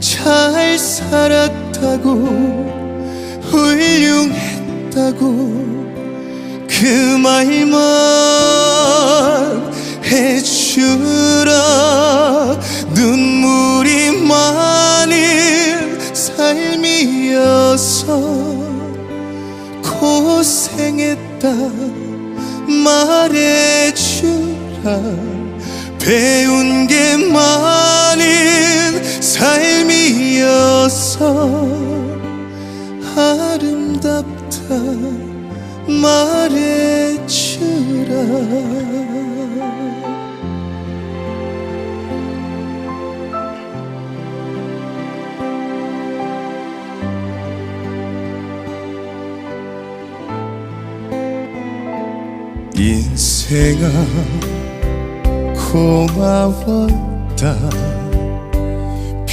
잘 살았다고 훌륭했다고 그 말만 해주라. 눈물이 많은 삶이어서 고생했다 말해주라. 배운 게 많은 삶이어서 아름답다 말해주라. 인생아 고마웠다